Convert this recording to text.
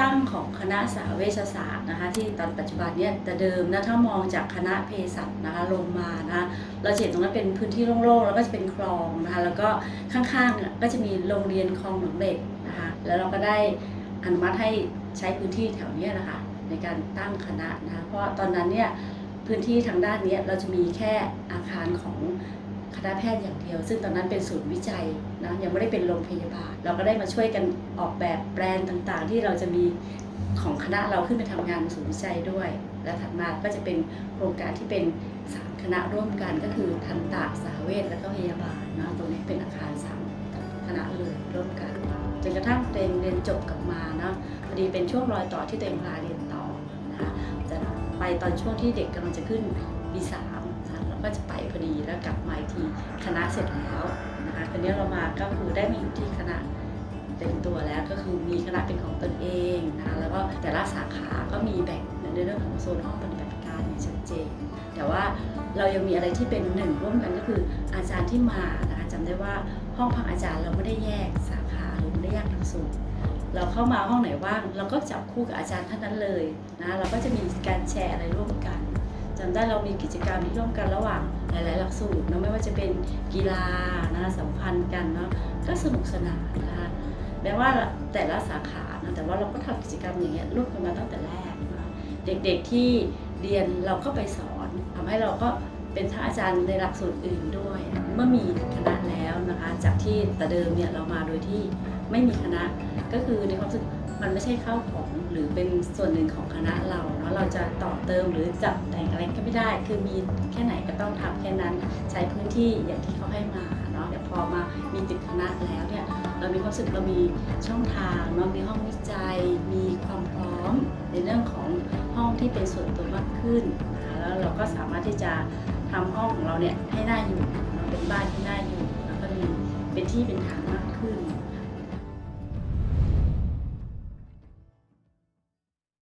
ตั้งของคณะสาเวชศาสตร์นะคะที่ตอนปัจจุบันเนี่ยแต่เดิมนะถ้ามองจากคณะเภสัชนะคะลงมานะคะเราเห็นตรงนั้นเป็นพื้นที่โล่งๆแล้วก็จะเป็นคลองนะคะแล้วก็ข้างๆก็จะมีโรงเรียนคลองหนองเหล็กนะคะแล้วเราก็ได้อนุมัติให้ใช้พื้นที่แถวเนี้ยนะคะในการตั้งคณะนะคะเพราะตอนนั้นเนี่ยพื้นที่ทางด้านเนี้ยเราจะมีแค่อาคารของ คณะแพทย์อย่างเดียว ซึ่งตอนนั้นเป็นศูนย์วิจัยนะยังไม่ได้เป็นโรงพยาบาล เราก็ได้มาช่วยกันออกแบบแบรนด์ต่างๆ ที่เราจะมีของคณะเราขึ้นไปทำงานในศูนย์วิจัยด้วย และถัดมาก็จะเป็นโครงการที่เป็นสามคณะร่วมกันก็คือทันตะสาเวชและก็พยาบาลนะตรงนี้เป็นอาคารสามคณะเลยร่วมกันจนกระทั่งตัวเองเรียนจบกลับมานะพอดีเป็นช่วงรอยต่อที่ตัวเองลาเรียนต่อนะคะจะไปตอนช่วงที่เด็กกำลังจะขึ้นปีสามแล้วก็จะไป อดีแล้วกลับมาอีกทีคณะเสร็จแล้วนะคะตอนนี้เรามาก็คือได้มาอยู่ที่คณะเต็มตัวแล้วก็คือมีคณะเป็นของตนเองนะคะแล้วก็แต่ละสาขาก็มีแบ่งในเรื่องของโซนห้องปฏิบัติการอย่างชัดเจน แต่ว่าเรายังมีอะไรที่เป็นหนึ่งร่วมกันก็คืออาจารย์ที่มานะคะจำได้ว่าห้องพักอาจารย์เราไม่ได้แยกสาขาหรือไม่ได้แยกหลักสูตรเราเข้ามาห้องไหนว่างเราก็จับคู่กับอาจารย์ท่านนั้นเลยนะเราก็จะมีการแชร์อะไรร่วมกัน จำได้เรามีกิจกรรมที่ร่วมกันระหว่างหลาย ๆ หลักสูตรนะไม่ว่าจะเป็นกีฬานะคะสัมพันธ์กันเนาะก็สนุกสนานนะคะแม้ว่าแต่ละสาขานะแต่ว่าเราก็ทำกิจกรรมอย่างเงี้ยร่วมกันมาตั้งแต่แรกนะเด็ก ๆ ที่เรียนเราก็ไปสอนทำให้เราก็เป็นทั้งอาจารย์ในหลักสูตรอื่นด้วย เมื่อมีคณะแล้วนะคะ จากที่แต่เดิมเนี่ยเรามาโดยที่ไม่มีคณะก็คือในความรู้สึก มันไม่ใช่เข้าของหรือเป็นส่วนหนึ่งของคณะเราเนาะเราจะต่อเติมหรือจับแต่งอะไรก็ไม่ได้ คือมีแค่ไหนก็ต้องทำแค่นั้นใช้พื้นที่อย่างที่เขาให้มาเนาะแต่พอมามีติดคณะแล้วเนี่ยเรามีความรู้สึกเรามีช่องทางเนาะมีห้องวิจัย มีความพร้อมในเรื่องของห้องที่เป็นส่วนตัวมากขึ้นนะแล้วเราก็สามารถที่จะทำห้องของเราเนี่ยให้น่าอยู่เนาเป็นบ้านที่น่าอยู่แล้วก็มีเป็นที่เป็นทางมากขึ้น